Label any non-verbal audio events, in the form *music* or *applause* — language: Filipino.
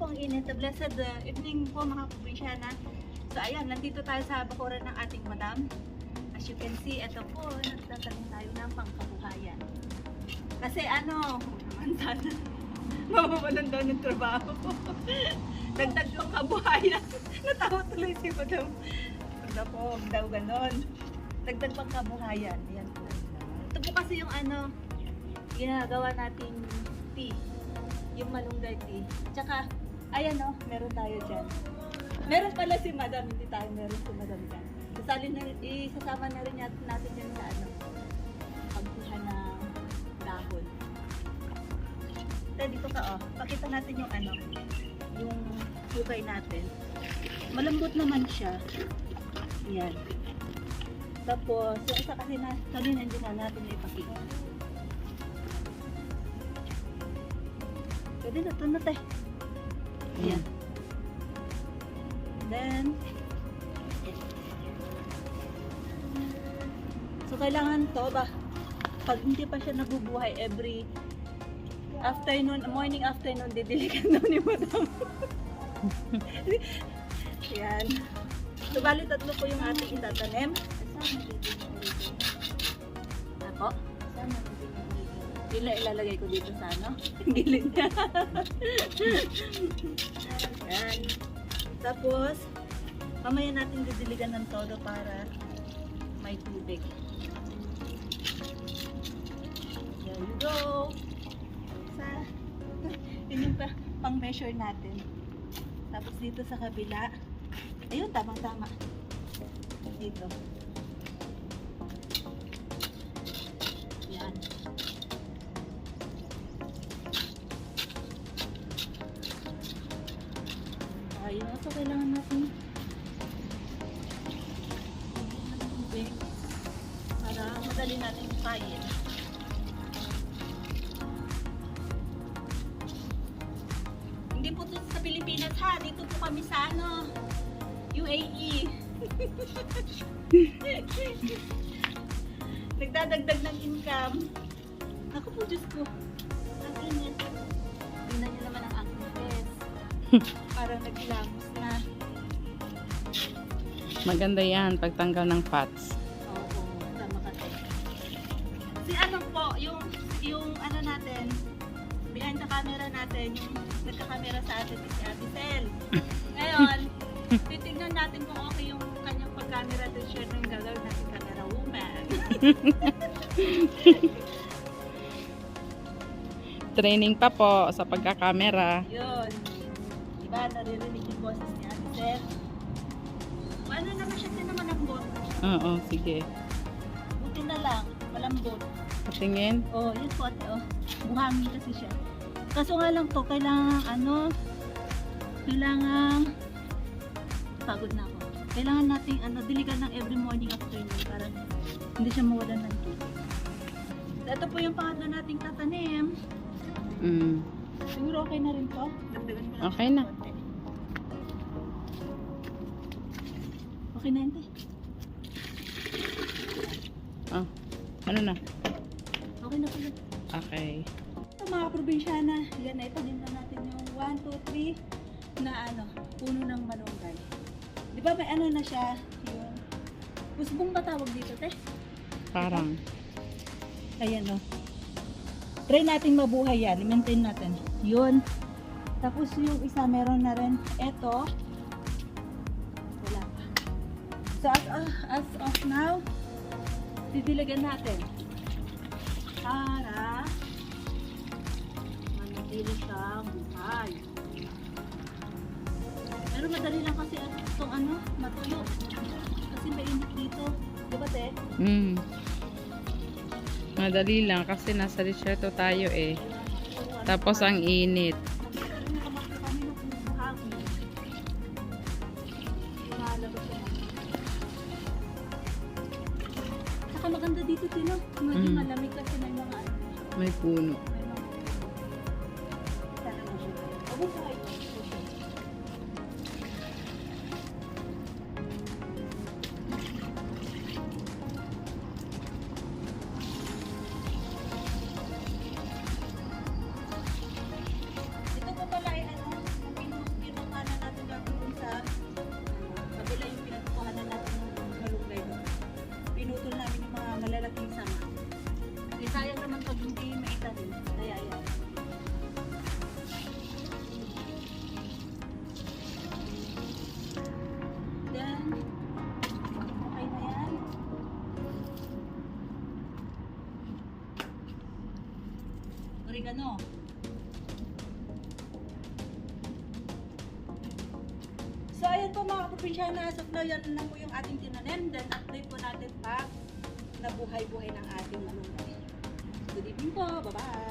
po ang init. Blessed uh, evening po mga kaprobinsyana. So ayan, nandito tayo sa bakuran ng ating madam. As you can see, ito po, nagtatanim tayo ng pangkabuhayan. Kasi ano, *laughs* naman sana, mawawalan daw ng trabaho. *laughs* Dagdag yung kabuhayan. *laughs* Natawa tuloy si madam. Wala po, huwag daw ganon. Dagdag pang kabuhayan. Ayan po. Ito po kasi yung ano, ginagawa nating tea. Yung malunggay tea. Tsaka, ayan o, meron tayo dyan. Meron pala si madam, hindi tayo meron si madam dyan. Sasali na, isasama na rin nat- natin yan sa ano, pagkuha ng dahon. Ito, dito ka oh. Pakita natin yung ano, yung hukay natin. Malambot naman siya. Yan. Tapos, yung isa kasi na, kanina hindi na natin ipakita. Pwede na, ito na. Yan. Then, so kailangan to ba, pag hindi pa siya nabubuhay every afternoon, morning afternoon, didiligan daw ni madam. *laughs* Yan. So, bali tatlo po yung ating itatanim. Ako? Yun lang ilalagay ko dito sa ano? *laughs* Gilid niya. Yan. Tapos, mamaya natin didiligan ng todo para may tubig. There you go. Sa, *laughs* yun yung pa, pang measure natin. Tapos dito sa kabila, ayun, tamang-tama. Dito. Yan. Ayun, so kailangan natin tubig para madali natin kain. Hindi po sa Pilipinas ha, dito po kami sa ano, UAE. *laughs* Nagdadagdag ng income. Ako po, Diyos ko. Ang init. Tingnan niyo naman ang. Parang naglamos na. Maganda yan, pagtanggal ng fats. Oo, tama ka te. Si ano po, yung, yung ano natin, behind the camera natin, yung nagka-camera sa atin, si Ate. Ngayon, *laughs* titignan natin kung okay yung kanyang pag-camera to share ng gagawin natin camera woman. *laughs* Training pa po sa pagkakamera. Yun. Diba, naririnig yung boses ni Ate Sel. Ano naman siya sinamalambot? Oo, sige. Buti na lang, malambot. Patingin. Oh, yun po ate, oh. Buhangin kasi siya. Kaso nga lang to, kailangan ano, kailangan, pagod na ako. Kailangan nating ano, diligan ng every morning afternoon para hindi siya mawalan ng tubig. Ito po yung pangatlo nating tatanim. Mm. Siguro okay na rin to. Dagdagan ko lang Okay na. konti. Okay na te. Oh, ano na? Okay na pala. Okay. Ito mga probinsyana, yan na ito din na natin yung 1, 2, 3 na ano, puno ng malunggay. Di ba may ano na siya, yung pusbong ba tawag dito, te? Parang. Ayan o. Try nating mabuhay yan, i-maintain natin. Yun. Tapos yung isa meron na rin, eto. Wala pa. So as, of- as of now, didiligan natin. Para manatili siyang buhay. Pero madali lang kasi itong ano, matuyo. Kasi mainit dito. Di ba te? Mm. Madali lang kasi nasa desierto tayo eh. Tapos ang init. Saka maganda dito tino. Medyo Mm. malamig kasi may mga. May puno. May mga Sana mo siya. oregano. So, ayan po mga kapropinsyana, as of now, yan na po yung ating tinanim. Then, update po natin pag nabuhay-buhay ng ating malunggay. Good evening po. Bye-bye.